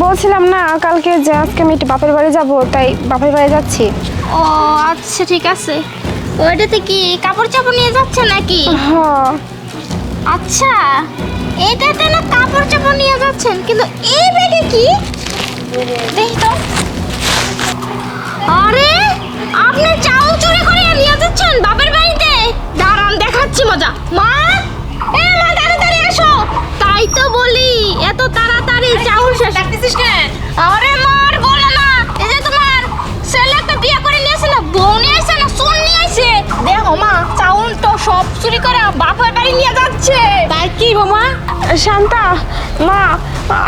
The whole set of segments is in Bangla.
বলছিলাম না কালকে যে আজকে আমি একটু বাপের বাড়ি যাব তাই বাপের বাড়ি যাচ্ছি। ও আচ্ছা ঠিক আছে। ওইটাতে কি কাপড় চাপড় নিয়ে যাচ্ছে নাকি? হ্যাঁ। আচ্ছা এটাতে না কাপড় চাপড় নিয়ে যাচ্ছেন কিন্তু এই ব্যাগে কি? দেখি তো আরে আপনি চাউল চুরি করে নিয়ে যাচ্ছেন বাপের বাড়িতে দাঁড়ান দেখাচ্ছি মজা মা এ মা তাড়াতাড়ি এসো তাই তো বলি এত তাড়াতাড়ি চাউল শেষ। ডাকতেছিস কেন? আরে মার বলো না। এই যে তোমার ছেলে একটা বিয়ে করে নিয়েছে না বউ নিয়ে না সোন নিয়ে আসছে দেখো মা চাউল তো সব চুরি করে বাপের বাড়ি নিয়ে যাচ্ছে। তাই কি বোমা শান্তা মা,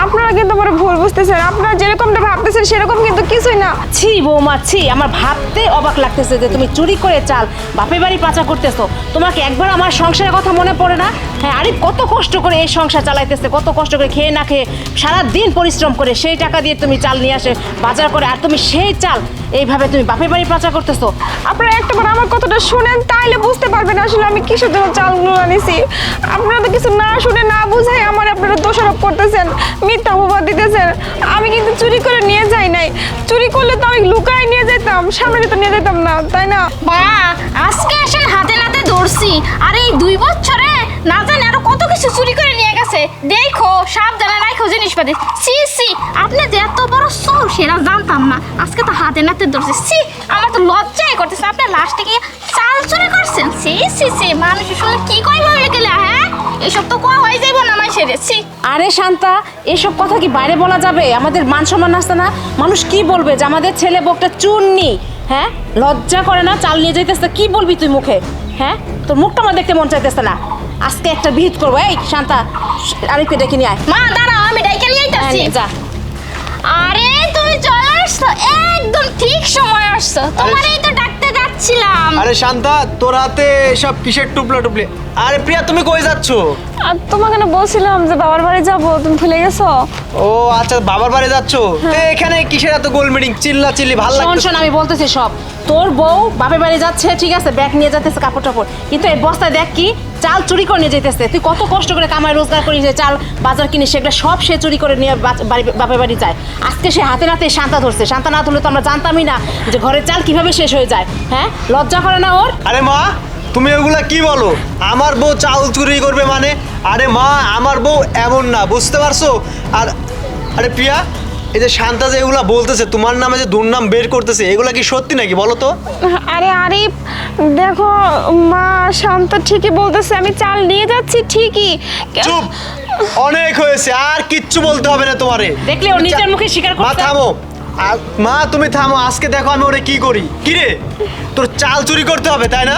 আপনারা কিন্তু আমার ভুল বুঝতেছেন। আপনারা যেরকমটা ভাবতেছেন সেরকম কিন্তু কিছুই না। ছি বৌমা, ছি, আমার ভাবতে অবাক লাগতেছে যে তুমি চুরি করে চাল বাপের বাড়ি পাচার করতেছো। তোমাকে একবার আমার সংসারের কথা মনে পড়ে না? হ্যাঁ আরে কত কষ্ট করে এই সংসার চালাইতেছে, কত কষ্ট করে খেয়ে না খেয়ে সারা দিন পরিশ্রম করে সেই টাকা দিয়ে তুমি চাল নিয়ে আসে, বাজার করে, আর তুমি সেই চাল এইভাবে তুমি বাপের বাড়ি পাচার করতেছো? আপনারা একটাবার আমার কথাটা শুনেন, তাইলে বুঝতে পারবেন আসলে আমি কিসের জন্য চালগুলো আনিছি। আপনারা তো কিছু না শুনে না বুঝাই আমার আপনারা দোষারোপ করতেছেন, মিথ্যা অপবাদ দিতেছেন। আমি কিন্তু চুরি করে নিয়ে যাই নাই। চুরি করলে তো আমি লুকায় নিয়ে যেতাম, সামনে তো নিয়ে যেতাম না, তাই না? মা আজকে আসেন হাতে নাতে ধরছি। আর এই দুই বছরে না জানি আরও কত কিছু চুরি গেছে দেখো, সাবধানে রাখো জিনিসপাতি। সি সি আপনি যে এত বড় চোর সেটা জানতাম না। আজকে তো হাতে নাতে ধরছে। সি আমার তো লজ্জাই করতেছে। আপনি লাস্টে গিয়ে চাল চুরি করছেন? সি সি সি মানুষের সঙ্গে কি কই ভাবে গেলে হ্যাঁ? এসব তো কোয়া হয়ে যাইব না মাই সেরে সি আরে শান্তা, এসব কথা কি বাইরে বলা যাবে? আমাদের মান সম্মান আসতে না? মানুষ কি বলবে যে আমাদের ছেলে বউটা চুননি হ্যাঁ? লজ্জা করে না? চাল নিয়ে যাইতেছে, কি বলবি তুই মুখে? হ্যাঁ? তোর মুখটা আমার দেখতে মন চাইতেছে না। আজকে একটা বিহিত করব। এই শান্তা আরেকটু ডেকে নিয়ে আয়। মা দাঁড়াও আমি ডাইকে নিয়ে হ্যাঁ, নে, যা। আরে তুমি চলে আসছো। একদম ঠিক সময় আসছো। তোমারই তো ডাকতে যাচ্ছিলাম। আরে শান্তা তোর হাতে সব কিসের টুপলা টুপলি? আরে প্রিয়া তুমি কই যাচ্ছ? আর তোমাকে না বলছিলাম যে বাবার বাড়ি যাব। তুমি ভুলে গেছো? ও আচ্ছা বাবার বাড়ি যাচ্ছ? তো এখানে কিসের এত গোল মিটিং চিল্লা চিল্লি ভালো শোন লাগছে শোন আমি বলতেছি সব। তোর বউ বাপের বাড়ি যাচ্ছে, ঠিক আছে ব্যাগ নিয়ে যাচ্ছে কাপড় টাপড়। কিন্তু এই বস্তায় দেখ কি, চাল চুরি করে নিয়ে যেতেছে তুই কত কষ্ট করে কামাই রোজগার করিস চাল বাজার কিনিস, সেগুলো সব সে চুরি করে নিয়ে বাপের বাড়ি যায়। আজকে সে হাতে নাতে শান্তা ধরছে। শান্তা না ধরলে তো আমরা জানতামই না যে ঘরের চাল কীভাবে শেষ হয়ে যায়। হ্যাঁ? লজ্জা করে না ওর? আরে মা, তুমি ওগুলা কি বলো? আমার বউ চাল চুরি করবে মানে? আরে মা, আমার বউ এমন না, বুঝতে পারছ? আর, আরে প্রিয়া এই যে শান্তা যে এগুলা বলতেছে তোমার নামে যে দুর্নাম বের করতেছে এগুলা কি সত্যি নাকি বলো তো? আরে আরিফ দেখো মা শান্ত ঠিকই বলতেছে আমি চাল নিয়ে যাচ্ছি ঠিকই। চুপ! অনেক হয়েছে আর কিচ্ছু বলতে হবে না তোমারে। দেখলে ও নিজের মুখে স্বীকার মা থামো। মা তুমি থামো আজকে দেখো আমি ওরে কি করি। কি রে? তোর চাল চুরি করতে হবে তাই না?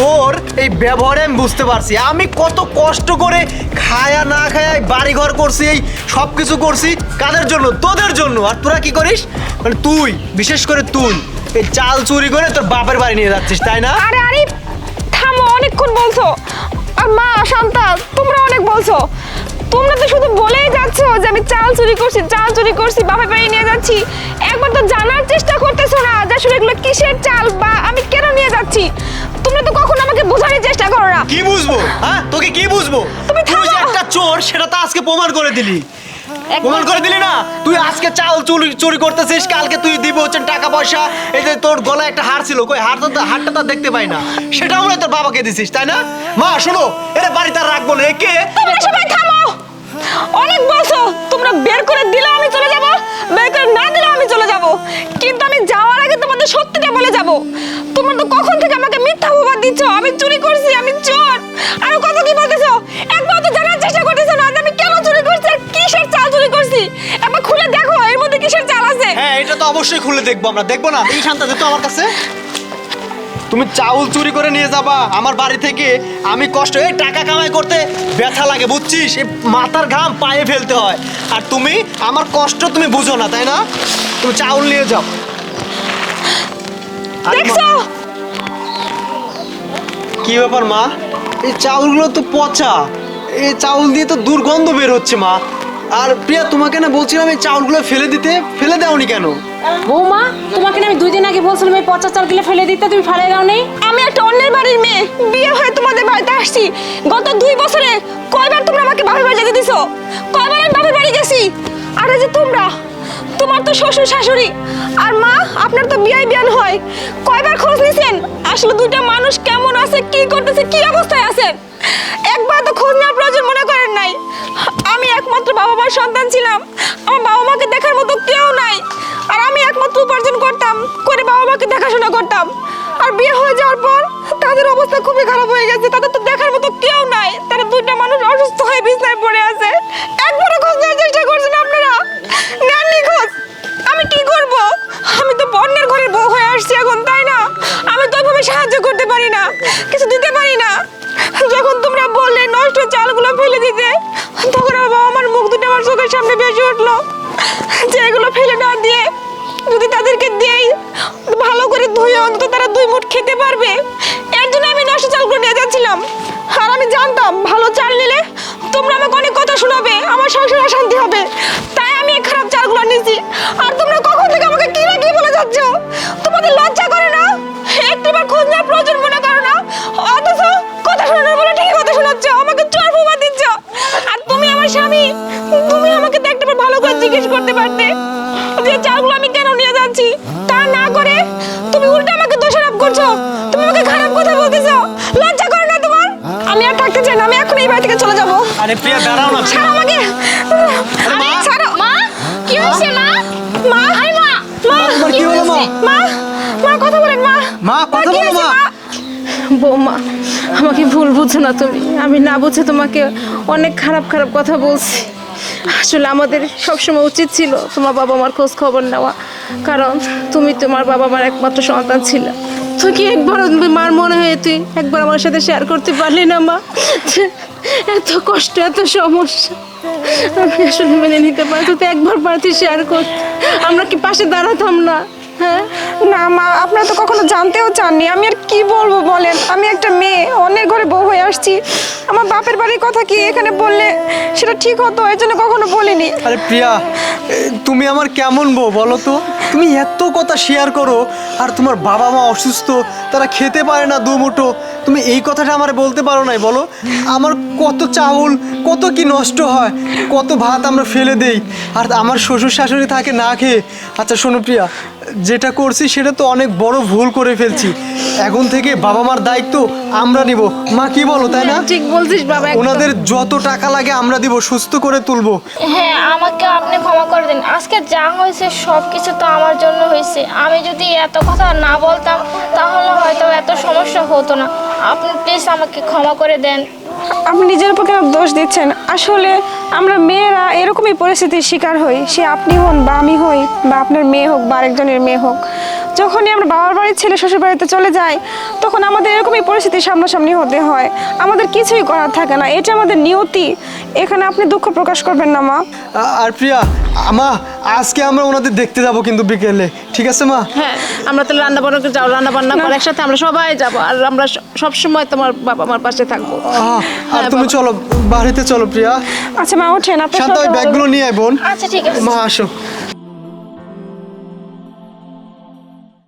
তোর এই ব্যবহারে আমি বুঝতে পারছি। আমি কত কষ্ট করে খায়া না খায়া বাড়ি ঘর করছি, এই সব কিছু করছি কাদের জন্য? তোদের জন্য। আর তোরা কি করিস? মানে তুই, বিশেষ করে তুই, এই চাল চুরি করে তোর বাপের বাড়ি নিয়ে যাচ্ছিস, তাই না? আরে আরে, থামো, অনেকক্ষণ বলছো। আর মা, শান্তা, তোমরা অনেক বলছো। তোমরা তো শুধু বলেই যাচ্ছ যে আমি চাল চুরি করছি, চাল চুরি করছি, বাপের বাড়ি নিয়ে যাচ্ছি। একবার তো জানার চেষ্টা করতেছো না যে আসলে এগুলো কিসের চাল বা আমি কেন নিয়ে যাচ্ছি? চেষ্টা করো না। কি বুঝব? হ্যাঁ? তোকে কি বুঝব? তুমি তুই যে একটা চোর সেটা তো আজকে প্রমাণ করে দিলি। প্রমাণ করে দিলি না? তুই আজকে চাল চুরি চুরি করতেছিস কালকে তুই দিব হচ্ছে টাকা পয়সা। এই যে তোর গলায় একটা হার ছিল কই হার তো হারটা তো আর দেখতে পাই না। সেটা মনে হয় তোর বাবাকে দিছিস তাই না? মা শোনো এরে বাড়িতে আর রাখব না। একে তোমরা সবাই থামো। অনেক বলছো, তোমরা বের করে দিলে আমি চলে যাব, বের করে না দিলে আমি চলে যাব। কিন্তু আমি যাওয়ার আগে তোমাদের সত্যিটা বলে যাব। তোমরা তো কখন থেকে আমাকে মিথ্যা অপবাদ দিচ্ছ? আমি চুরি করছি, আমি চোর। আর কত কি বলতেছো? একবার তো জানার চেষ্টা করতেছো না আমি কেন চুরি করছি আর কিসের চাল চুরি করছি? একবার খুলে দেখো, এর মধ্যে কিসের চাল আছে? হ্যাঁ এটা তো অবশ্যই খুলে দেখব আমরা। দেখব না, এই শান্তা তো আমার কাছে। তুমি চাউল চুরি করে নিয়ে যাবা, আমার বাড়ি থেকে আমি কষ্ট এই টাকা কামাই করতে ব্যথা লাগে বুঝছিস? এই মাথার ঘাম পায়ে ফেলতে হয়। আর তুমি আমার কষ্ট তুমি বুঝো না তাই না? তুমি চাউল নিয়ে যাও। কি ব্যাপার মা? এই চাউলগুলো তো পচা। এই চাউল দিয়ে তো দুর্গন্ধ বের হচ্ছে মা। আর প্রিয়া তোমাকে না বলছিলাম এই চাউলগুলো ফেলে দিতে? ফেলে দাওনি কেন? বৌমা, তোমাকে আমি দুই দিন আগে বলছিলাম এই পচা চালগুলো ফেলে দিতে, তুমি ফেলে দাও নেই আমি একটা অন্যের বাড়ির মেয়ে। বিয়ে হয়ে তোমাদের বাড়িতে আসছি। গত দুই বছরে কয়বার তোমরা আমাকে বাপের বাড়ি যেতে দিছো? কয়বার আমি বাপের বাড়ি গেছি? আর যে তোমরা, তোমার তো শ্বশুর, শাশুড়ি আর মা, আপনার তো বিয়াই বিয়ান হয়। কয়বার খোঁজ নিছেন? আসলে দুইটা মানুষ কেমন আছে, কি করতেছে, কি অবস্থায় আছে? একবার তো খোঁজ নেওয়ার প্রয়োজন মনে করেন নাই। আমি একমাত্র বাবা মার সন্তান ছিলাম। আমার বাবা মাকে দেখার মতো যাওয়ার পর তাদের অবস্থা খুবই খারাপ হয়ে গেছে। তাদের তো দেখার মতো কেউ নাই। তারা দুইটা মানুষ অসুস্থ হয়ে বিছনায় পড়ে আছে। একবারও খোঁজ নেওয়ার চেষ্টা করছেন আপনারা? নেননি খোঁজ? আমি কি করব? আমি তো বন্যার ঘরের বউ হয়ে আসছি এখন, তাই না? আমি তো ওইভাবে সাহায্য করতে পারি না, কিছু দিতে পারি না। যখন তোমরা বললে নষ্ট চালগুলো ফেলে দিতে মুঠ খেতে পারবে? এর জন্য আমি নষ্ট চালগুলো নিয়ে যাচ্ছিলাম। আর আমি জানতাম, ভালো চাল নিলে তোমরা আমাকে অনেক কথা শোনাবে, আমার সংসার অশান্তি হবে। তাই আমি এই খারাপ চালগুলো নিয়েছি। আর তোমরা কখন থেকে আমাকে কি না কি বলে যাচ্ছ? তোমাদের লজ্জা করে আরে প্রিয়া দাঁড়াও না। ছাড়ো আমাকে। আরে ছাড়ো। মা কি হয়েছে মা? মা আই মা মা কি হলো মা? মা মা কথা বলেন মা। মা কথা বলো মা। বৌমা আমাকে ভুল বুঝো না তুমি। আমি না বুঝে তোমাকে অনেক খারাপ খারাপ কথা বলছি। আসলে আমাদের সবসময় উচিত ছিল তোমার বাবা মার খোঁজ খবর নেওয়া। কারণ তুমি তোমার বাবা মার একমাত্র সন্তান ছিল। তুই কি একবার মার মনে হয়ে তুই একবার আমার সাথে শেয়ার করতে পারলি না মা? এত কষ্ট, এত সমস্যা। আমি আসলে মেনে নিতে পারতো তো একবার পারছি শেয়ার কর আমরা কি পাশে দাঁড়াতাম না? হ্যাঁ? না, মা, আপনারা তো কখনো জানতেও চাননি। আমি আর কি বলব বলেন? আমি একটা মেয়ে অনেক ঘরে বউ হয়ে আসছি। আমার বাপের বাড়ির কথা কি এখানে বললে সেটা ঠিক হতো? এর জন্য কখনো বলিনি। আরে প্রিয়া তুমি আমার কেমন বউ বলো তো? তুমি এত কথা শেয়ার করো, আর তোমার বাবা মা অসুস্থ, তারা খেতে পারে না দু মুঠো। তুমি এই কথাটা আমার বলতে পারো নাই, বলো? আমার কত চাউল, কত কি নষ্ট হয়, কত ভাত আমরা ফেলে দেই, আর আমার শ্বশুর শাশুড়ি থাকে না খেয়ে। আচ্ছা শোনো প্রিয়া যেটা করছি সেটা তো অনেক বড় ভুল করে ফেলছি। এখন থেকে বাবা মার দায়িত্ব আমরা নিব। মা কি বলো তাই না? ঠিক বলছিস বাবা ওনাদের যত টাকা লাগে আমরা দিব সুস্থ করে তুলবো। হ্যাঁ আমাকে আপনি ক্ষমা করে দিন। আজকে যা হয়েছে সব কিছু তো আমার জন্য হয়েছে। আমি যদি এত কথা না বলতাম তাহলে হয়তো এত সমস্যা হতো না। আপনি প্লিজ আমাকে ক্ষমা করে দেন। আপনি নিজের উপর কেন দোষ দিচ্ছেন? আসলে আমরা মেয়েরা এরকমই পরিস্থিতির শিকার হই। সে আপনি হন বা আমি হই, বা আপনার মেয়ে হোক বা আরেকজনের মেয়ে হোক। যখনই আমরা বাবার বাড়ির ছেলে শ্বশুর বাড়িতে চলে যাই, তখন আমাদের এরকমই পরিস্থিতির সামনাসামনি হতে হয়। আমাদের কিছুই করার থাকে না। এটা আমাদের নিয়তি। এখানে আপনি দুঃখ প্রকাশ করবেন না, মা। আর প্রিয়া আমা আজকে আমরা ওনাদের দেখতে যাব কিন্তু বিকেলে ঠিক আছে মা? হ্যাঁ আমরা তাহলে রান্না বান্না করে যাও রান্না বান্না করে একসাথে আমরা সবাই যাব আর আমরা সব সময় তোমার বাবা মার পাশে থাকব। আহ, আর হ্যাঁ, তুমি চলো বাড়িতে চলো প্রিয়া। আচ্ছা মা ওঠেন আপনি শান্ত ওই ব্যাগগুলো নিয়ে আয় বোন। আচ্ছা ঠিক আছে। মা আসো।